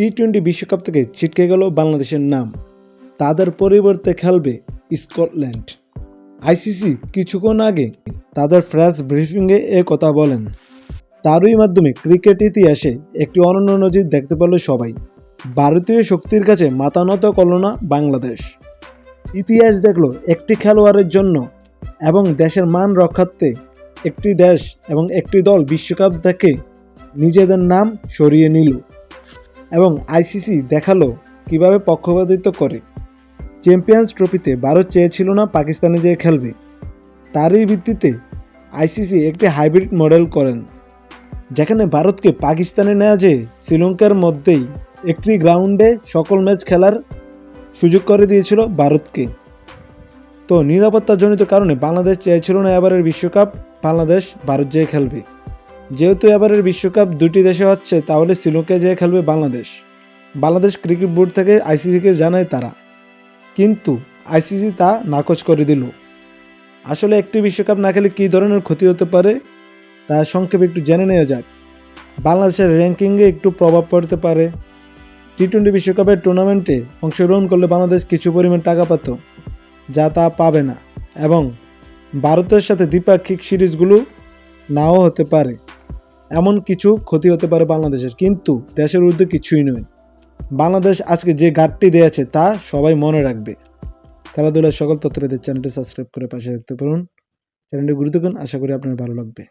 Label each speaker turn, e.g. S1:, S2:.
S1: T twenty বিশ্বকাপ থেকে ছিটকে গেল বাংলাদেশের নাম। তাদের পরিবর্তে খেলবে স্কটল্যান্ড। আইসিসি কিছুক্ষণ আগে তাদের ফ্রেশ ব্রিফিংয়ে এ কথা বলেন। তারই মাধ্যমে ক্রিকেট ইতিহাসে একটি অনন্য নজির দেখতে পেল সবাই। ভারতীয় শক্তির কাছে মাথা নত করল না বাংলাদেশ। ইতিহাস দেখল একটি খেলোয়াড়ের জন্য এবং দেশের মান রক্ষার্থে একটি দেশ এবং একটি দল বিশ্বকাপ থেকে নিজেদের নাম সরিয়ে নিল। এবং আইসিসি দেখাল কীভাবে পক্ষপাতিত্ব করে। চ্যাম্পিয়ন্স ট্রফিতে ভারত চেয়েছিল না পাকিস্তানে যেয়ে খেলবে। তারই ভিত্তিতে আইসিসি একটি হাইব্রিড মডেল করেন, যেখানে ভারতকে পাকিস্তানে নেওয়া যে শ্রীলঙ্কার মধ্যেই একটি গ্রাউন্ডে সকল ম্যাচ খেলার সুযোগ করে দিয়েছিল ভারতকে। তো নিরাপত্তাজনিত কারণে বাংলাদেশ চেয়েছিল না এবারের বিশ্বকাপ, বাংলাদেশ ভারত যেয়ে খেলবে। যেহেতু এবারের বিশ্বকাপ দুটি দেশে হচ্ছে, তাহলে শ্রীলঙ্কায় যেয়ে খেলবে বাংলাদেশ। বাংলাদেশ ক্রিকেট বোর্ড থেকে আইসিসিকে জানায় তারা। কিন্তু আইসিসি তা নাকচ করে দিল। আসলে একটি বিশ্বকাপ না খেলে কী ধরনের ক্ষতি হতে পারে, তা সংক্ষেপে একটু জেনে নেওয়া যাক। বাংলাদেশের র্যাঙ্কিংয়ে একটু প্রভাব পড়তে পারে। টি টোয়েন্টি বিশ্বকাপের টুর্নামেন্টে অংশগ্রহণ করলে বাংলাদেশ কিছু পরিমাণ টাকা পাত, যা তা পাবে না। এবং ভারতের সাথে দ্বিপাক্ষিক সিরিজগুলো নাও হতে পারে। এমন কিছু ক্ষতি হতে পারে বাংলাদেশের, কিন্তু দেশের উর্ধ্বে কিছুই নয়। বাংলাদেশ আজকে যে ঘাটটি দিয়েছে তা সবাই মনে রাখবে। খেলাধুলার সকল তথ্যদের চ্যানেলটি সাবস্ক্রাইব করে পাশে থাকতে পারুন চ্যানেলটি গুরুত্বপূর্ণ আশা করি আপনার ভালো লাগবে।